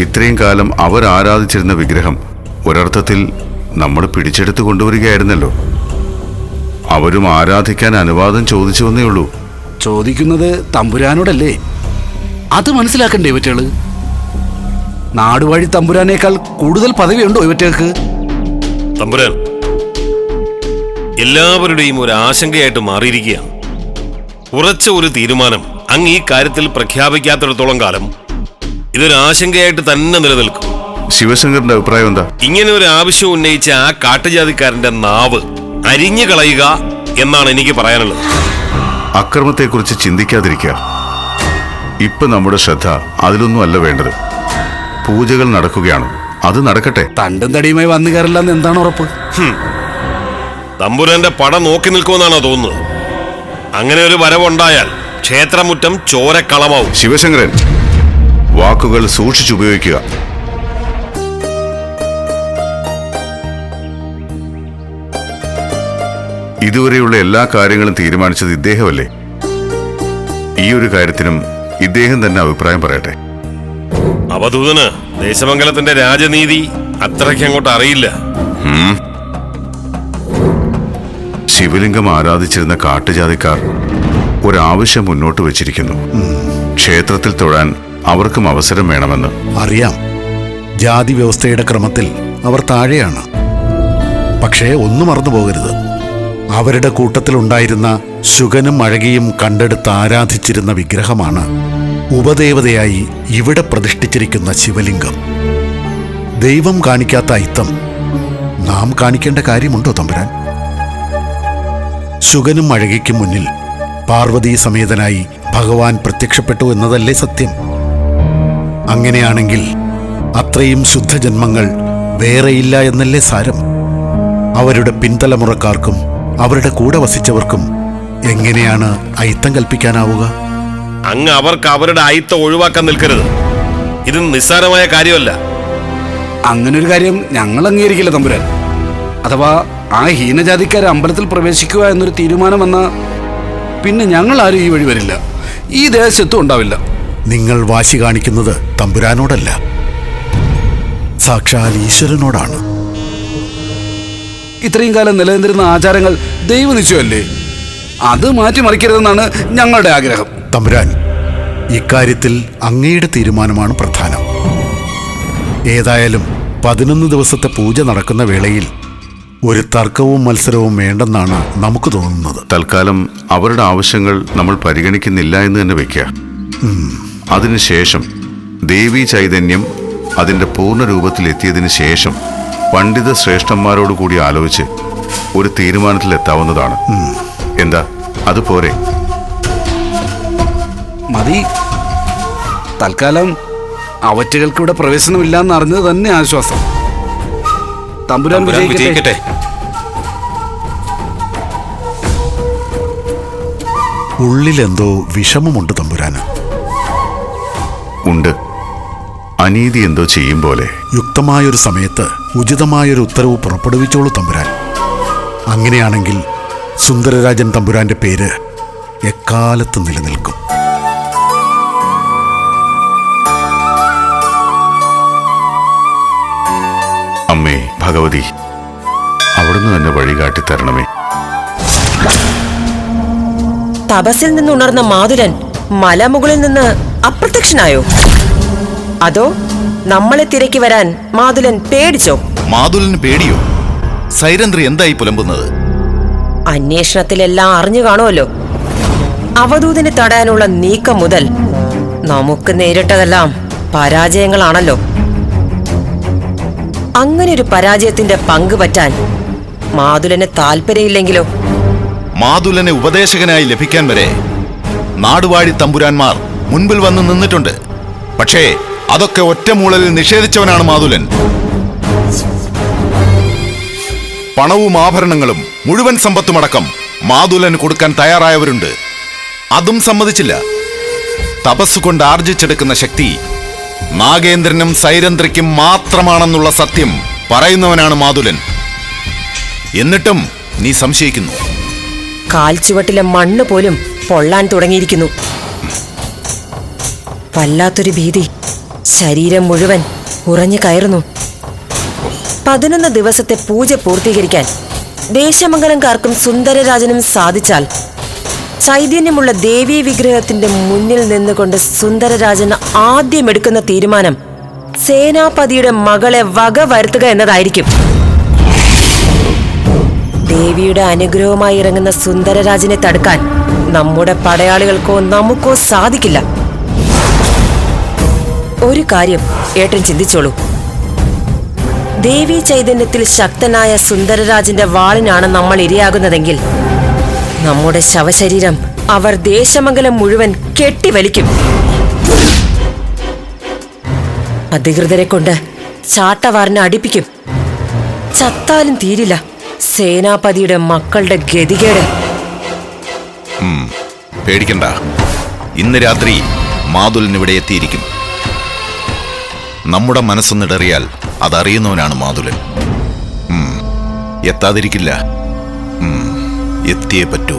ഇത്രയും കാലം അവർ ആരാധിച്ചിരുന്ന വിഗ്രഹം ഒരർത്ഥത്തിൽ നമ്മൾ പിടിച്ചെടുത്ത് കൊണ്ടുവരികയായിരുന്നല്ലോ. അവരും ആരാധിക്കാൻ അനുവാദം ചോദിച്ചു വന്നേ ഉള്ളൂ. ചോദിക്കുന്നത് തമ്പുരാനോടല്ലേ? അത് മനസ്സിലാക്കണ്ടേ ഇവറ്റകൾ? നാടുവഴി തമ്പുരാനേക്കാൾ കൂടുതൽ പദവിയുണ്ടോ ഇവറ്റകൾക്ക്? തമ്പുരാൻ എല്ലാവരുടെയും ഒരു ആശങ്കയായിട്ട് മാറിയിരിക്കുകയാണ്. ഉറച്ച ഒരു തീരുമാനം അങ്ങ് ഈ കാര്യത്തിൽ പ്രഖ്യാപിക്കാത്തിടത്തോളം കാലം ഇതൊരു ആശങ്കയായിട്ട് തന്നെ നിലനിൽക്കും. ശിവശങ്കറിന്റെ അഭിപ്രായം എന്താ? ഇങ്ങനെ ഒരു ആവശ്യം ഉന്നയിച്ച ആ കാട്ടുജാതിക്കാരന്റെ നാവ് അരിഞ്ഞു കളയുക എന്നാണ് എനിക്ക് പറയാനുള്ളത്. അക്രമത്തെക്കുറിച്ച് ചിന്തിക്കാതിരിക്കുക. ഇപ്പൊ നമ്മുടെ ശ്രദ്ധ അതിലൊന്നും അല്ല വേണ്ടത്. പൂജകൾ നടക്കുകയാണ്. അത് നടക്കട്ടെ. തണ്ടും തടിയുമായി വന്നു കയറില്ല എന്ന് എന്താണ് ഉറപ്പ്? തമ്പുരാന്റെ പട നോക്കി നിൽക്കുമെന്നാണോ തോന്നുന്നത്? അങ്ങനെ ഒരു വരവുണ്ടായാൽ ക്ഷേത്രമുറ്റം ചോരക്കളമാവും. ശിവശങ്കരൻ വാക്കുകൾ സൂക്ഷിച്ചുപയോഗിക്കുക. ഇതുവരെയുള്ള എല്ലാ കാര്യങ്ങളും തീരുമാനിച്ചത് ഇദ്ദേഹമല്ലേ? ഈ ഒരു കാര്യത്തിനും ഇദ്ദേഹം തന്നെ അഭിപ്രായം പറയട്ടെ. അവധൂതന് ദേശമംഗലത്തിന്റെ രാജനീതി അത്രയ്ക്ക് അങ്ങോട്ട് അറിയില്ല. ശിവലിംഗം ആരാധിച്ചിരുന്ന കാട്ടുജാതിക്കാർ ഒരാവശ്യം മുന്നോട്ട് വെച്ചിരിക്കുന്നു. ക്ഷേത്രത്തിൽ തൊഴാൻ അവർക്കും അവസരം വേണമെന്ന്. അറിയാം. ജാതി വ്യവസ്ഥയുടെ ക്രമത്തിൽ അവർ താഴെയാണ്. പക്ഷേ ഒന്നും മറന്നു പോകരുത്. അവരുടെ കൂട്ടത്തിലുണ്ടായിരുന്ന ശുഗനും അഴകിയും കണ്ടെടുത്ത് ആരാധിച്ചിരുന്ന വിഗ്രഹമാണ് ഉപദേവതയായി ഇവിടെ പ്രതിഷ്ഠിച്ചിരിക്കുന്ന ശിവലിംഗം. ദൈവം കാണിക്കാത്ത അയിത്തം. നാം കാണിക്കേണ്ട കാര്യമുണ്ടോ തമ്പുരാൻ? ശുഗനും അഴകിക്കും മുന്നിൽ പാർവതീ സമേതനായി ഭഗവാൻ പ്രത്യക്ഷപ്പെട്ടു എന്നതല്ലേ സത്യം? അങ്ങനെയാണെങ്കിൽ അത്രയും ശുദ്ധജന്മങ്ങൾ വേറെയില്ല എന്നല്ലേ സാരം? അവരുടെ പിൻതലമുറക്കാർക്കും അവരുടെ കൂടെ വസിച്ചവർക്കും എങ്ങനെയാണ് അയിത്തം കൽപ്പിക്കാനാവുക? അങ്ങ് അവർക്ക് അവരുടെ അയിത്തം ഒഴിവാക്കാൻ നിൽക്കരുത്. ഇത് നിസ്സാരമായ കാര്യമല്ല. അങ്ങനെ ഒരു കാര്യം ഞങ്ങൾ അംഗീകരിക്കില്ല തമ്പുരാൻ. അഥവാ ആ ഹീനജാതിക്കാരെ അമ്പലത്തിൽ പ്രവേശിക്കുക എന്നൊരു തീരുമാനം വന്ന പിന്നെ ഞങ്ങൾ ആരും ഈ വഴി വരില്ല. ഈ ദേശത്തും ഉണ്ടാവില്ല. നിങ്ങൾ വാശി കാണിക്കുന്നത് തമ്പുരാനോടല്ല. സാക്ഷാൽ ഈശ്വരനോടാണ്. ഇത്രയും കാലം നിലനിന്നിരുന്ന ആചാരങ്ങൾ ദൈവനിശ്ചയമല്ലേ? അത് മാറ്റിമറിക്കരുതെന്നാണ് ഞങ്ങളുടെ ആഗ്രഹം. തമ്പുരാൻ ഇക്കാര്യത്തിൽ അങ്ങയുടെ തീരുമാനമാണ് പ്രധാനം. ഏതായാലും പതിനൊന്ന് ദിവസത്തെ പൂജ നടക്കുന്ന വേളയിൽ ഒരു തർക്കവും മത്സരവും വേണ്ടെന്നാണ് നമുക്ക് തോന്നുന്നത്. തൽക്കാലം അവരുടെ ആവശ്യങ്ങൾ നമ്മൾ പരിഗണിക്കുന്നില്ല എന്ന് തന്നെ വെക്കുക അതിനുശേഷം ദേവി ചൈതന്യം അതിന്റെ പൂർണ രൂപത്തിലെത്തിയതിനു ശേഷം പണ്ഡിത ശ്രേഷ്ഠന്മാരോട് കൂടി ആലോചിച്ച് ഒരു തീരുമാനത്തിലെത്താവുന്നതാണ് എന്താ? അതുപോരെ മതി. തൽക്കാലം അവറ്റകൾക്ക് ഇവിടെ പ്രവേശനമില്ല എന്ന് അറിഞ്ഞത് തന്നെ ആശ്വാസം. തമ്പുരാൻ വിജയിക്കട്ടെ. ഉള്ളിലെന്തോ വിഷമമുണ്ട് ഉണ്ട്. അനീതി എന്തോ ചെയ്യും പോലെ. യുക്തമായൊരു സമയത്ത് ഉചിതമായൊരു ഉത്തരവ് പുറപ്പെടുവിച്ചോളൂ തമ്പുരാൻ. അങ്ങനെയാണെങ്കിൽ സുന്ദരരാജൻ തമ്പുരാന്റെ പേര് എക്കാലത്ത് നിലനിൽക്കും. അമ്മേ ഭഗവതി അവിടുന്ന് തന്നെ വഴികാട്ടി തരണമേ. തപസ്സിൽ നിന്നുണർന്ന മാതുരൻ മലമുകളിൽ നിന്ന് അപ്രത്യക്ഷനായോ? അതോ നമ്മളെ തിരക്കി വരാൻ മാതുലൻ പേടിച്ചോ? മാതുലിന് പേടിയോ? സൈരന്ധ്രി എന്തായി പുലമ്പുന്നത്? അന്വേഷണത്തിലെല്ലാം അറിഞ്ഞു കാണുമല്ലോ. അവധൂതിനെ തടയാനുള്ള നീക്കം മുതൽ നമുക്ക് നേരിട്ടതെല്ലാം പരാജയങ്ങളാണല്ലോ. അങ്ങനെ ഒരു പരാജയത്തിന്റെ പങ്ക് പറ്റാൻ മാതുലന് താല്പര്യമില്ലെങ്കിലോ? മാതുലനെ ഉപദേശകനായി ലഭിക്കാൻ വരെ നാടുവാഴി തമ്പുരാന്മാർ മുൻപിൽ വന്ന് നിന്നിട്ടുണ്ട്. പക്ഷേ അതൊക്കെ ഒറ്റമൂളലിൽ നിഷേധിച്ചവനാണ് മാതുലൻ. പണവും ആഭരണങ്ങളും മുഴുവൻ സമ്പത്തുമടക്കം മാതുലൻ കൊടുക്കാൻ തയ്യാറായവരുണ്ട്. അതും സമ്മതിച്ചില്ല. തപസ്സുകൊണ്ട് ആർജിച്ചെടുക്കുന്ന ശക്തി നാഗേന്ദ്രനും സൈരന്ധ്രയ്ക്കും മാത്രമാണെന്നുള്ള സത്യം പറയുന്നവനാണ് മാതുലൻ. എന്നിട്ടും നീ സംശയിക്കുന്നു. കാൽച്ചുവട്ടിലെ മണ്ണ് പോലും പൊള്ളാൻ തുടങ്ങിയിരിക്കുന്നു. വല്ലാത്തൊരു ഭീതി. ശരീരം മുഴുവൻ ഉറഞ്ഞു കയറുന്നു. പതിനൊന്ന് ദിവസത്തെ പൂജ പൂർത്തീകരിക്കാൻ ദേശമംഗലംകാർക്കും സുന്ദരരാജനും സാധിച്ചാൽ ചൈതന്യമുള്ള ദേവീ വിഗ്രഹത്തിന്റെ മുന്നിൽ നിന്നുകൊണ്ട് സുന്ദരരാജൻ ആദ്യം എടുക്കുന്ന തീരുമാനം സേനാപതിയുടെ മകളെ വക വരുത്തുക എന്നതായിരിക്കും. ദേവിയുടെ അനുഗ്രഹവുമായി ഇറങ്ങുന്ന സുന്ദരരാജനെ തടുക്കാൻ നമ്മുടെ പടയാളികൾക്കോ നമുക്കോ സാധിക്കില്ല. ഒരു കാര്യം ഏട്ടൻ ചിന്തിച്ചോളൂ. ദേവി ചൈതന്യത്തിൽ ശക്തനായ സുന്ദരരാജന്റെ വാളിനാണ് നമ്മൾ ഇരയാകുന്നതെങ്കിൽ നമ്മുടെ ശവശരീരം അവർ ദേശമംഗലം മുഴുവൻ കെട്ടിവലിക്കും. അധികൃതരെ കൊണ്ട് ചാട്ടവാറിനെ അടിപ്പിക്കും. ചത്താലും തീരില്ല. സേനാപതിയുടെ മക്കളുടെ ഗതികേട്. പേടിക്കണ്ട. ഇന്ന് രാത്രി മാതുലിനിവിടെ എത്തിയിരിക്കും. നമ്മുടെ മനസ്സൊന്നിടറിയാൽ അതറിയുന്നവനാണ് മാതുലൻ എത്താതിരിക്കില്ല. എത്തിയേ പറ്റൂ.